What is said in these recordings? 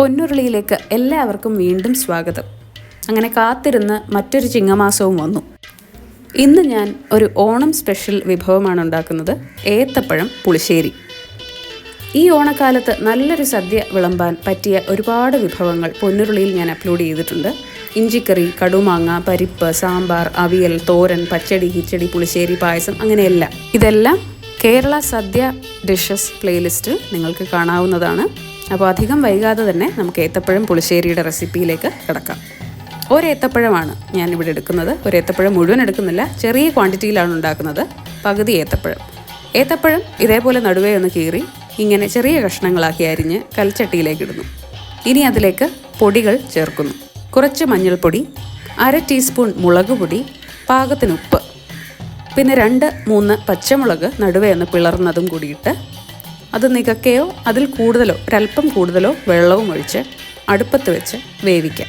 പൊന്നുരുളിയിലേക്ക് എല്ലാവർക്കും വീണ്ടും സ്വാഗതം. അങ്ങനെ കാത്തിരുന്ന് മറ്റൊരു ചിങ്ങമാസവും വന്നു. ഇന്ന് ഞാൻ ഒരു ഓണം സ്പെഷ്യൽ വിഭവമാണ് ഉണ്ടാക്കുന്നത്. ഏത്തപ്പഴം പുളിശ്ശേരി. ഈ ഓണക്കാലത്ത് നല്ലൊരു സദ്യ വിളമ്പാൻ പറ്റിയ ഒരുപാട് വിഭവങ്ങൾ പൊന്നുരുളിയിൽ ഞാൻ അപ്ലോഡ് ചെയ്തിട്ടുണ്ട്. ഇഞ്ചിക്കറി കടുമാങ്ങ പരിപ്പ് സാമ്പാർ അവിയൽ തോരൻ പച്ചടി കിച്ചടി പുളിശ്ശേരി പായസം അങ്ങനെയെല്ലാം. ഇതെല്ലാം കേരള സദ്യ ഡിഷസ് പ്ലേലിസ്റ്റിൽ നിങ്ങൾക്ക് കാണാവുന്നതാണ്. അപ്പോൾ അധികം വൈകാതെ തന്നെ നമുക്ക് ഏത്തപ്പഴം പുളിശ്ശേരിയുടെ റെസിപ്പിയിലേക്ക് കിടക്കാം. ഒരേത്തപ്പഴമാണ് ഞാൻ ഇവിടെ എടുക്കുന്നത്. ഒരേത്തപ്പഴം മുഴുവൻ എടുക്കുന്നില്ല. ചെറിയ ക്വാണ്ടിറ്റിയിലാണ് ഉണ്ടാക്കുന്നത് പകുതി ഏത്തപ്പഴം. ഏത്തപ്പഴം ഇതേപോലെ നടുവേ ഒന്ന് കീറി ഇങ്ങനെ ചെറിയ കഷ്ണങ്ങളാക്കി അരിഞ്ഞ് കൽച്ചട്ടിയിലേക്ക് ഇടുന്നു. ഇനി അതിലേക്ക് പൊടികൾ ചേർക്കുന്നു. കുറച്ച് മഞ്ഞൾപ്പൊടി അര ടീസ്പൂൺ മുളക് പൊടി പാകത്തിന് ഉപ്പ് പിന്നെ രണ്ട് മൂന്ന് പച്ചമുളക് നടുവേ ഒന്ന് പിളർന്നതും കൂടിയിട്ട് അത് നികക്കയോ അതിൽ കൂടുതലോ ഒരല്പം കൂടുതലോ വെള്ളവും ഒഴിച്ച് അടുപ്പത്ത് വെച്ച് വേവിക്കാം.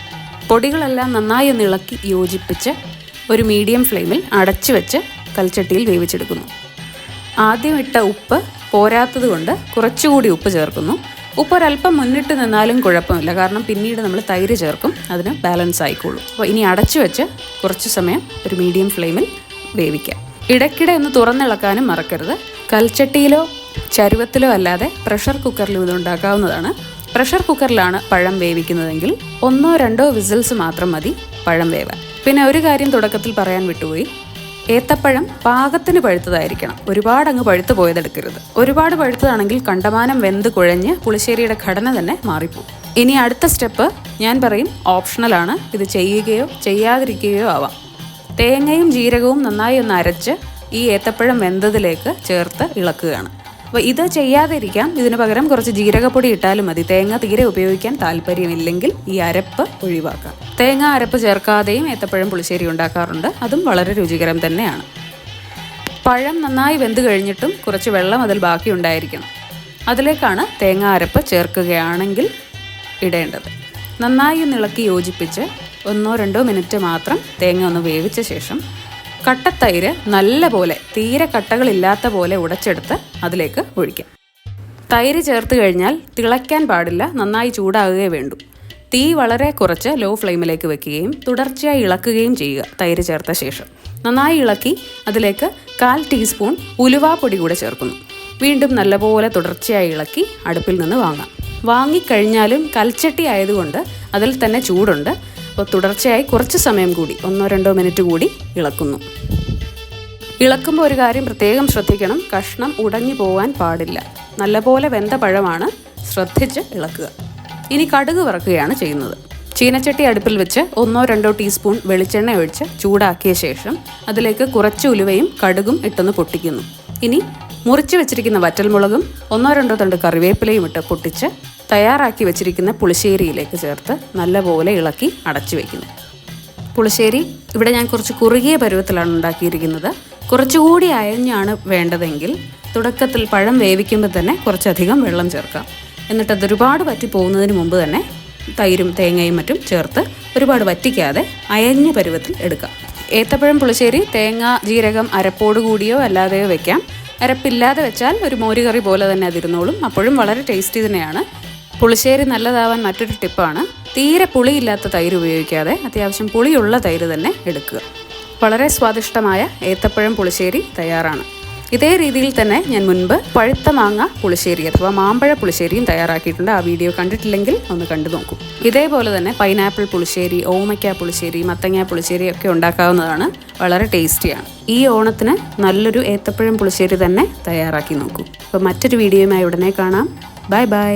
പൊടികളെല്ലാം നന്നായി ഒന്ന് ഇളക്കി യോജിപ്പിച്ച് ഒരു മീഡിയം ഫ്ലെയിമിൽ അടച്ചു വെച്ച് കൽച്ചട്ടിയിൽ വേവിച്ചെടുക്കുന്നു. ആദ്യം ഇട്ട ഉപ്പ് പോരാത്തത് കൊണ്ട് കുറച്ചുകൂടി ഉപ്പ് ചേർക്കുന്നു. ഉപ്പ് ഒരല്പം മുന്നിട്ട് നിന്നാലും കുഴപ്പമില്ല കാരണം പിന്നീട് നമ്മൾ തൈര് ചേർക്കും അതിന് ബാലൻസ് ആയിക്കോളും. അപ്പോൾ ഇനി അടച്ചു വെച്ച് കുറച്ച് സമയം ഒരു മീഡിയം ഫ്ലെയിമിൽ വേവിക്കാം. ഇടയ്ക്കിടെ ഒന്ന് തുറന്നിളക്കാനും മറക്കരുത്. കൽച്ചട്ടിയിലോ ചരുവത്തിലോ അല്ലാതെ പ്രഷർ കുക്കറിലും ഇത് ഉണ്ടാക്കാവുന്നതാണ്. പ്രഷർ കുക്കറിലാണ് പഴം വേവിക്കുന്നതെങ്കിൽ ഒന്നോ രണ്ടോ വിസിൽസ് മാത്രം മതി പഴം വേവാൻ. പിന്നെ ഒരു കാര്യം തുടക്കത്തിൽ പറയാൻ വിട്ടുപോയി. ഏത്തപ്പഴം പാകത്തിന് പഴുത്തതായിരിക്കണം. ഒരുപാട് അങ്ങ് പഴുത്ത് പോയതെടുക്കരുത്. ഒരുപാട് പഴുത്തതാണെങ്കിൽ കണ്ടമാനം വെന്ത് കുഴഞ്ഞ് പുളിശ്ശേരിയുടെ ഘടന തന്നെ മാറിപ്പോകും ഇനി അടുത്ത സ്റ്റെപ്പ് ഞാൻ പറയും ഓപ്ഷണലാണ്. ഇത് ചെയ്യുകയോ ചെയ്യാതിരിക്കുകയോ ആവാം. തേങ്ങയും ജീരകവും നന്നായി ഒന്ന് അരച്ച് ഈ ഏത്തപ്പഴം വെന്തതിലേക്ക് ചേർത്ത് ഇളക്കുകയാണ്. അപ്പോൾ ഇത് ചെയ്യാതിരിക്കാം. ഇതിന് പകരം കുറച്ച് ജീരകപ്പൊടി ഇട്ടാലും മതി. തേങ്ങ തീരെ ഉപയോഗിക്കാൻ താല്പര്യമില്ലെങ്കിൽ ഈ അരപ്പ് ഒഴിവാക്കാം. തേങ്ങ അരപ്പ് ചേർക്കാതെയും ഏത്തപ്പഴം പുളിശ്ശേരി ഉണ്ടാക്കാറുണ്ട്. അതും വളരെ രുചികരം തന്നെയാണ്. പഴം നന്നായി വെന്ത് കഴിഞ്ഞിട്ടും കുറച്ച് വെള്ളം അതിൽ ബാക്കി ഉണ്ടായിരിക്കണം. അതിലേക്കാണ് തേങ്ങ അരപ്പ് ചേർക്കുകയാണെങ്കിൽ ഇടേണ്ടത്. നന്നായി ഒന്ന് ഇളക്കി യോജിപ്പിച്ച് ഒന്നോ രണ്ടോ മിനിറ്റ് മാത്രം തേങ്ങ ഒന്ന് വേവിച്ച ശേഷം കട്ടത്തൈര് നല്ല പോലെ തീരെ കട്ടകളില്ലാത്ത പോലെ ഉടച്ചെടുത്ത് അതിലേക്ക് ഒഴിക്കാം. തൈര് ചേർത്ത് കഴിഞ്ഞാൽ തിളയ്ക്കാൻ പാടില്ല നന്നായി ചൂടാകുകയേ വേണ്ടു. തീ വളരെ കുറച്ച് ലോ ഫ്ലെയിമിലേക്ക് വെക്കുകയും തുടർച്ചയായി ഇളക്കുകയും ചെയ്യുക തൈര് ചേർത്ത ശേഷം. നന്നായി ഇളക്കി അതിലേക്ക് കാൽ ടീസ്പൂൺ ഉലുവാപ്പൊടി കൂടെ ചേർക്കുന്നു. വീണ്ടും നല്ലപോലെ തുടർച്ചയായി ഇളക്കി അടുപ്പിൽ നിന്ന് വാങ്ങാം. വാങ്ങിക്കഴിഞ്ഞാലും കൽച്ചട്ടി ആയതുകൊണ്ട് അതിൽ തന്നെ ചൂടുണ്ട്. അപ്പോൾ തുടർച്ചയായി കുറച്ച് സമയം കൂടി ഒന്നോ രണ്ടോ മിനിറ്റ് കൂടി ഇളക്കുന്നു. ഇളക്കുമ്പോൾ ഒരു കാര്യം പ്രത്യേകം ശ്രദ്ധിക്കണം കഷ്ണം ഉടഞ്ഞു പോകാൻ പാടില്ല. നല്ലപോലെ വെന്ത പഴമാണ് ശ്രദ്ധിച്ച് ഇളക്കുക. ഇനി കടുക് വറക്കുകയാണ് ചെയ്യുന്നത്. ചീനച്ചട്ടി അടുപ്പിൽ വെച്ച് ഒന്നോ രണ്ടോ ടീസ്പൂൺ വെളിച്ചെണ്ണ ഒഴിച്ച് ചൂടാക്കിയ ശേഷം അതിലേക്ക് കുറച്ച് ഉലുവയും കടുകും ഇട്ടൊന്ന് പൊട്ടിക്കുന്നു. ഇനി മുറിച്ച് വെച്ചിരിക്കുന്ന വറ്റൽമുളകും ഒന്നോ രണ്ടോ തണ്ട് കറിവേപ്പിലയും ഇട്ട് പൊട്ടിച്ച് തയ്യാറാക്കി വെച്ചിരിക്കുന്ന പുളിശ്ശേരിയിലേക്ക് ചേർത്ത് നല്ലപോലെ ഇളക്കി അടച്ചു വയ്ക്കുന്നു പുളിശ്ശേരി ഇവിടെ ഞാൻ കുറച്ച് കുറുകിയ പരുവത്തിലാണ് ഉണ്ടാക്കിയിരിക്കുന്നത്. കുറച്ചുകൂടി അയഞ്ഞാണ് വേണ്ടതെങ്കിൽ തുടക്കത്തിൽ പഴം വേവിക്കുമ്പോൾ തന്നെ കുറച്ചധികം വെള്ളം ചേർക്കാം. എന്നിട്ട് അത് ഒരുപാട് വറ്റി പോകുന്നതിന് മുമ്പ് തന്നെ തൈരും തേങ്ങയും മറ്റും ചേർത്ത് ഒരുപാട് വറ്റിക്കാതെ അയഞ്ഞ പരുവത്തിൽ എടുക്കാം. ഏത്തപ്പഴം പുളിശ്ശേരി തേങ്ങ ജീരകം അരപ്പോട് കൂടിയോ അല്ലാതെയോ വെക്കാം. അരപ്പില്ലാതെ വെച്ചാൽ ഒരു മോരുകറി പോലെ തന്നെ അതിരുന്നോളും. അപ്പോഴും വളരെ ടേസ്റ്റി തന്നെയാണ്. പുളിശ്ശേരി നല്ലതാവാൻ മറ്റൊരു ടിപ്പാണ്. തീരെ പുളിയില്ലാത്ത തൈര് ഉപയോഗിക്കാതെ അത്യാവശ്യം പുളിയുള്ള തൈര് തന്നെ എടുക്കുക. വളരെ സ്വാദിഷ്ടമായ ഏത്തപ്പഴം പുളിശ്ശേരി തയ്യാറാണ്. ഇതേ രീതിയിൽ തന്നെ ഞാൻ മുൻപ് പഴുത്ത മാങ്ങ പുളിശ്ശേരി അഥവാ മാമ്പഴ പുളിശ്ശേരിയും തയ്യാറാക്കിയിട്ടുണ്ട്. ആ വീഡിയോ കണ്ടിട്ടില്ലെങ്കിൽ ഒന്ന് കണ്ടു നോക്കൂ. ഇതേപോലെ തന്നെ പൈനാപ്പിൾ പുളിശ്ശേരി ഓമയ്ക്ക പുളിശ്ശേരി മത്തങ്ങ പുളിശ്ശേരി ഒക്കെ ഉണ്ടാക്കാവുന്നതാണ്. വളരെ ടേസ്റ്റിയാണ്. ഈ ഓണത്തിന് നല്ലൊരു ഏത്തപ്പഴം പുളിശ്ശേരി തന്നെ തയ്യാറാക്കി നോക്കൂ. അപ്പോൾ മറ്റൊരു വീഡിയോയുമായി ഉടനെ കാണാം. Bye bye.